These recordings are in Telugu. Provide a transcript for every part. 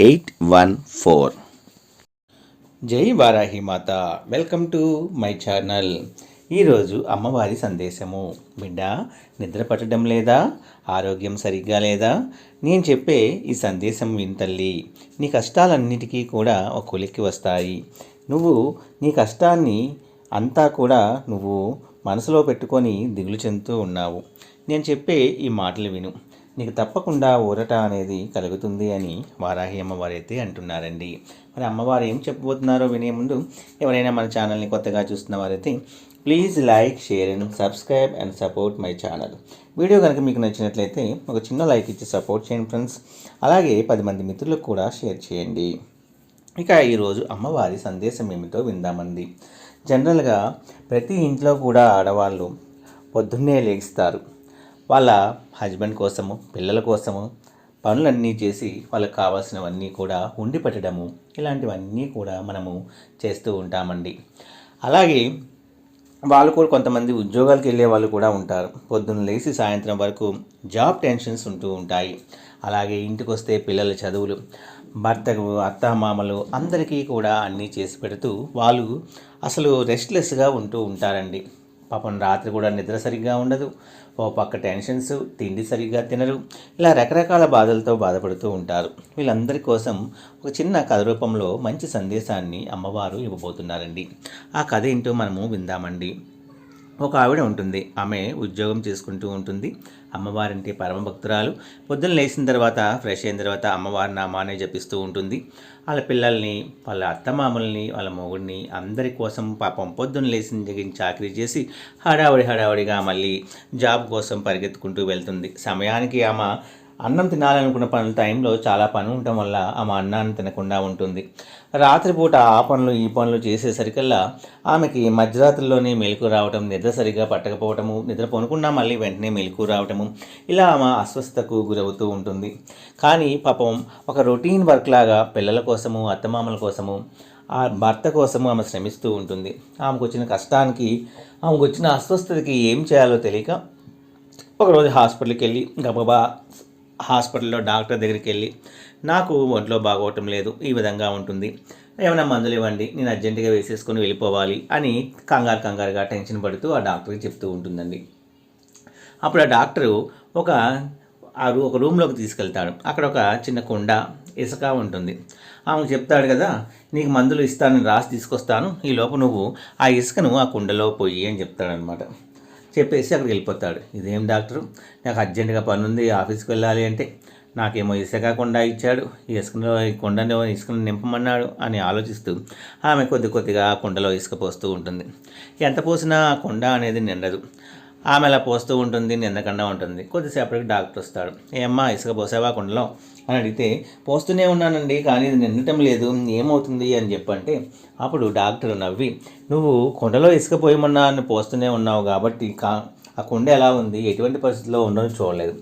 eight one four. జై వారాహి మాత. Welcome to my channel. ఈరోజు అమ్మవారి సందేశము. బిడ్డ నిద్ర పట్టడం లేదా? ఆరోగ్యం సరిగ్గా లేదా? నేను చెప్పే ఈ సందేశం వింతల్లి నీ కష్టాలన్నిటికీ కూడా ఒక కొలిక్కి వస్తాయి. నువ్వు నీ కష్టాన్ని అంతా కూడా నువ్వు మనసులో పెట్టుకొని దిగులు చెందుతూ ఉన్నావు. నేను చెప్పే ఈ మాటలు విను. నీకు తప్పకుండా ఊరట అనేది కలుగుతుంది అని వారాహి అమ్మవారు అయితే అంటున్నారండి. మరి అమ్మవారు ఏం చెప్పబోతున్నారో వినే ముందు ఎవరైనా మన ఛానల్ని కొత్తగా చూస్తున్న వారైతే please like share and subscribe and support my channel. Video కనుక మీకు నచ్చినట్లయితే ఒక చిన్న లైక్ ఇచ్చి సపోర్ట్ చేయండి ఫ్రెండ్స్. అలాగే పది మంది మిత్రులకు కూడా షేర్ చేయండి. ఇక ఈరోజు అమ్మవారి సందేశం ఏమిటో విందామంది జనరల్గా ప్రతి ఇంట్లో కూడా ఆడవాళ్ళు పొద్దున్నే లేగిస్తారు వాళ్ళ హస్బెండ్ కోసము పిల్లల కోసము పనులన్నీ చేసి వాళ్ళకి కావాల్సినవన్నీ కూడా ఉండి పెట్టడము ఇలాంటివన్నీ కూడా మనము చేస్తూ ఉంటామండి. అలాగే వాళ్ళు కూడా కొంతమంది ఉద్యోగాలకు వెళ్ళే వాళ్ళు కూడా ఉంటారు. పొద్దున్న లేచి సాయంత్రం వరకు జాబ్ టెన్షన్స్ ఉంటూ ఉంటాయి. అలాగే ఇంటికి వస్తే పిల్లల చదువులు భర్తకు అత్తామామలు అందరికీ కూడా అన్నీ చేసి పెడుతూ వాళ్ళు అసలు రెస్ట్లెస్గా ఉంటూ ఉంటారండి. పాపం రాత్రి కూడా నిద్ర సరిగ్గా ఉండదు. ఓ పక్క టెన్షన్స్ తిండి సరిగ్గా తినరు. ఇలా రకరకాల బాధలతో బాధపడుతూ ఉంటారు. వీళ్ళందరి కోసం ఒక చిన్న కథ రూపంలో మంచి సందేశాన్ని అమ్మవారు ఇవ్వబోతున్నారండి. ఆ కథ ఏంటో మనము విందామండి. ఒక ఆవిడ ఉంటుంది. ఆమె ఉద్యోగం చేసుకుంటూ ఉంటుంది. అమ్మవారంటే పరమ భక్తురాలు. పొద్దున్న లేచిన తర్వాత ఫ్రెష్ అయిన తర్వాత అమ్మవారి నామానే జపిస్తూ ఉంటుంది. వాళ్ళ పిల్లల్ని వాళ్ళ అత్తమామల్ని వాళ్ళ మొగుడిని అందరి కోసం పాపం పొద్దున్న లేచిన దగ్గర చాకరీ చేసి హడావుడి హడావుడిగా మళ్ళీ జాబ్ కోసం పరిగెత్తుకుంటూ వెళ్తుంది. సమయానికి ఆమె అన్నం తినాలనుకున్న పనుల టైంలో చాలా పని ఉండటం వల్ల ఆమె అన్నాన్ని తినకుండా ఉంటుంది. రాత్రిపూట ఆ పనులు ఈ పనులు చేసేసరికల్లా ఆమెకి మధ్యరాత్రిలోనే మెలకు రావటం నిద్ర సరిగా పట్టకపోవటము నిద్ర పొనుకున్నా మళ్ళీ వెంటనే మెలకు రావటము ఇలా ఆమె అస్వస్థతకు గురవుతూ ఉంటుంది. కానీ పాపం ఒక రొటీన్ వర్క్ లాగా పిల్లల కోసము అత్తమామల కోసము ఆ భర్త కోసము ఆమె శ్రమిస్తూ ఉంటుంది. ఆమెకు వచ్చిన కష్టానికి ఆమెకు వచ్చిన అస్వస్థతకి ఏం చేయాలో తెలియక ఒకరోజు హాస్పిటల్కి వెళ్ళి గబగబా హాస్పిటల్లో డాక్టర్ దగ్గరికి వెళ్ళి నాకు ఒంట్లో బాగోవటం లేదు ఈ విధంగా ఉంటుంది. ఏమైనా మందులు ఇవ్వండి నేను అర్జెంటుగా వేసేసుకొని వెళ్ళిపోవాలి అని కంగారు కంగారుగా టెన్షన్ పడుతూ ఆ డాక్టర్కి చెప్తూ ఉంటుందండి. అప్పుడు ఆ డాక్టరు ఒక ఆ రూ ఒక రూమ్లోకి తీసుకెళ్తాడు. అక్కడ ఒక చిన్న కుండ ఇసుక ఉంటుంది. ఆమెకు చెప్తాడు కదా నీకు మందులు ఇస్తాను రాసి తీసుకొస్తాను ఈ లోపు నువ్వు ఆ ఇసుకను ఆ కుండలో పోయి అని చెప్తాడనమాట చెప్పేసి అక్కడికి వెళ్ళిపోతాడు. ఇదేం డాక్టరు? నాకు అర్జెంటుగా పని ఉంది ఆఫీస్కి వెళ్ళాలి అంటే. నాకేమో ఇసుక కొండ ఇచ్చాడు ఈ ఇసుకలో ఈ కొండలో ఇసుకను నింపమన్నాడు అని ఆలోచిస్తూ ఆమె కొద్ది కొద్దిగా కుండలో ఇసుక పోస్తూ ఉంటుంది. ఎంత పోసినా ఆ కొండ అనేది నిండదు. ఆమె అలా పోస్తూ ఉంటుంది నిందకుండా ఉంటుంది. కొద్దిసేపటికి డాక్టర్ వస్తాడు. ఏమ్మా ఇసుక పోసావా కుండలో? అని అడిగితే పోస్తూనే ఉన్నానండి కానీ ఇది నిండటం లేదు. ఏమవుతుంది? అని చెప్పంటే అప్పుడు డాక్టర్ నవ్వి నువ్వు కుండలో ఇసుక పోయమన్నా అని పోస్తూనే ఉన్నావు కాబట్టి కా ఆ కుండ ఎలా ఉంది? ఎటువంటి పరిస్థితిలో ఉందో చూడలేదు.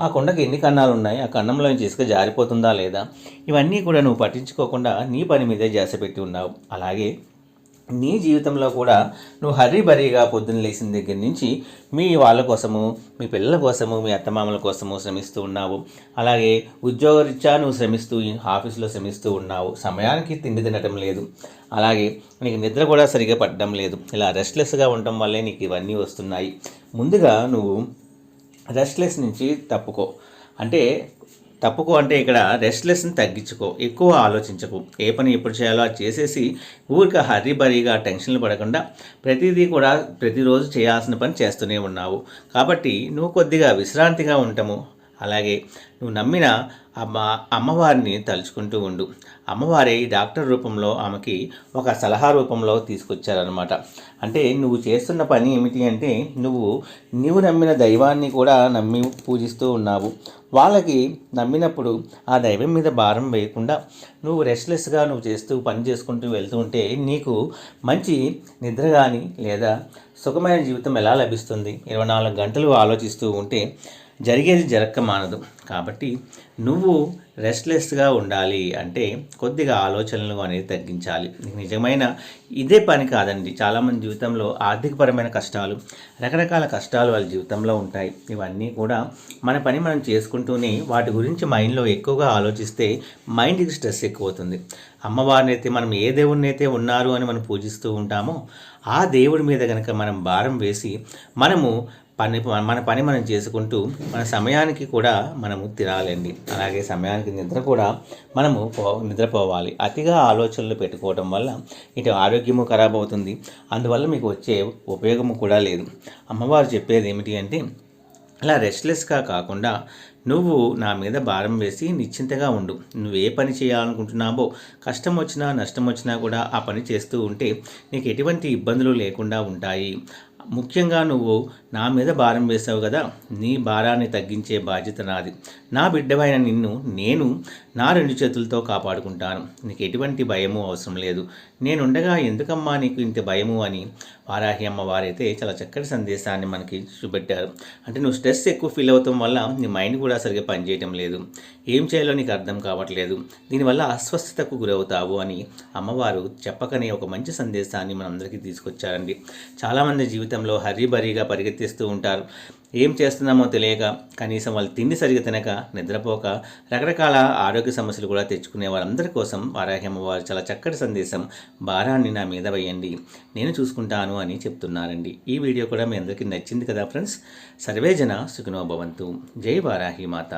ఆ కుండకి ఎన్ని కన్నాలు ఉన్నాయి ఆ కన్నంలో నుంచి ఇసుక జారిపోతుందా లేదా? ఇవన్నీ కూడా నువ్వు పట్టించుకోకుండా నీ పని మీదే జాస పెట్టి ఉన్నావు. అలాగే నీ జీవితంలో కూడా నువ్వు హరీబరీగా పొద్దున్న లేచిన దగ్గర నుంచి మీ వాళ్ళ కోసము మీ పిల్లల కోసము మీ అత్తమామల కోసము శ్రమిస్తూ ఉన్నావు. అలాగే ఉద్యోగరీత్యా నువ్వు శ్రమిస్తూ ఆఫీస్లో ఆఫీసులో శ్రమిస్తూ ఉన్నావు. సమయానికి తిండి తినటం లేదు. అలాగే నీకు నిద్ర కూడా సరిగా పట్టడం లేదు. ఇలా రెస్ట్లెస్గా ఉండటం వల్లే నీకు ఇవన్నీ వస్తున్నాయి. ముందుగా నువ్వు రెస్ట్లెస్ నుంచి తప్పుకో. అంటే తప్పుకో అంటే ఇక్కడ రెస్ట్లెస్ని తగ్గించుకో ఎక్కువ ఆలోచించకు. ఏ పని ఎప్పుడు చేయాలో అది చేసేసి ఊరిక హర్రీ బరీగా టెన్షన్లు పడకుండా ప్రతిదీ కూడా ప్రతిరోజు చేయాల్సిన పని చేస్తూనే ఉన్నావు. కాబట్టి నువ్వు కొద్దిగా విశ్రాంతిగా ఉండటము అలాగే నువ్వు నమ్మిన అమ్మ అమ్మవారిని తలుచుకుంటూ ఉండు. అమ్మవారి డాక్టర్ రూపంలో ఆమెకి ఒక సలహా రూపంలో తీసుకొచ్చారనమాట అంటే నువ్వు చేస్తున్న పని ఏమిటి అంటే నువ్వు నీవు నమ్మిన దైవాన్ని కూడా నమ్మి పూజిస్తూ ఉన్నావు. వాళ్ళకి నమ్మినప్పుడు ఆ దైవం మీద భారం వేయకుండా నువ్వు రెస్ట్లెస్గా నువ్వు చేస్తూ పని చేసుకుంటూ వెళ్తూ ఉంటే నీకు మంచి నిద్ర కానీ లేదా సుఖమైన జీవితం ఎలా లభిస్తుంది? ఇరవై నాలుగు గంటలు ఆలోచిస్తూ ఉంటే జరిగేది జరక్క మానదు. కాబట్టి నువ్వు రెస్ట్లెస్గా ఉండాలి అంటే కొద్దిగా ఆలోచనలు అనేది తగ్గించాలి. నిజమైన ఇదే పని కాదండి. చాలామంది జీవితంలో ఆర్థికపరమైన కష్టాలు రకరకాల కష్టాలు వాళ్ళ జీవితంలో ఉంటాయి. ఇవన్నీ కూడా మన పని మనం చేసుకుంటూనే వాటి గురించి మైండ్లో ఎక్కువగా ఆలోచిస్తే మైండ్కి స్ట్రెస్ ఎక్కువ అవుతుంది అమ్మవారిని అయితే మనం ఏ దేవుడిని అయితే ఉన్నారు అని మనం పూజిస్తూ ఉంటామో ఆ దేవుడి మీద కనుక మనం భారం వేసి మనము పని మన పని మనం చేసుకుంటూ మన సమయానికి కూడా మన మనము తినాలండి. అలాగే సమయానికి నిద్ర కూడా మనము పో నిద్రపోవాలి. అతిగా ఆలోచనలు పెట్టుకోవడం వల్ల ఇటు ఆరోగ్యము ఖరాబ్ అవుతుంది. అందువల్ల మీకు వచ్చే ఉపయోగము కూడా లేదు. అమ్మవారు చెప్పేది ఏమిటి అంటే అలా రెస్ట్లెస్గా కాకుండా నువ్వు నా మీద భారం వేసి నిశ్చింతగా ఉండు. నువ్వు ఏ పని చేయాలనుకుంటున్నావో కష్టం వచ్చినా నష్టం వచ్చినా కూడా ఆ పని చేస్తూ ఉంటే నీకు ఎటువంటి ఇబ్బందులు లేకుండా ఉంటాయి. ముఖ్యంగా నువ్వు నా మీద భారం వేసావు కదా నీ భారాన్ని తగ్గించే బాధ్యత నాది. నా బిడ్డవైన నిన్ను నేను నా రెండు చేతులతో కాపాడుకుంటాను. నీకు ఎటువంటి భయము అవసరం లేదు. నేనుండగా ఎందుకమ్మా నీకు ఇంత భయము అని వారాహి అమ్మ వారైతే చాలా చక్కటి సందేశాన్ని మనకి చూపెట్టారు. అంటే నువ్వు స్ట్రెస్ ఎక్కువ ఫీల్ అవటం వల్ల నీ మైండ్ కూడా సరిగ్గా పనిచేయటం లేదు. ఏం చేయాలో నీకు అర్థం కావట్లేదు. దీనివల్ల అస్వస్థతకు గురవుతావు అని అమ్మవారు చెప్పకనే ఒక మంచి సందేశాన్ని మనందరికీ తీసుకొచ్చారండి. చాలామంది జీవితంలో హరీబరీగా పరిగెత్తిస్తూ ఉంటారు. ఏం చేస్తున్నామో తెలియక కనీసం వాళ్ళు తిండి సరిగా తినక నిద్రపోక రకరకాల ఆరోగ్య సమస్యలు కూడా తెచ్చుకునే వారందరి కోసం వారాహ్యమ్మ వారు చాలా చక్కటి సందేశం భారాన్ని నా మీద వేయండి నేను చూసుకుంటాను అని చెప్తున్నారండి. ఈ వీడియో కూడా మీ అందరికీ నచ్చింది కదా ఫ్రెండ్స్? సర్వేజన సుఖినోభవంతు జై వారాహి మాత.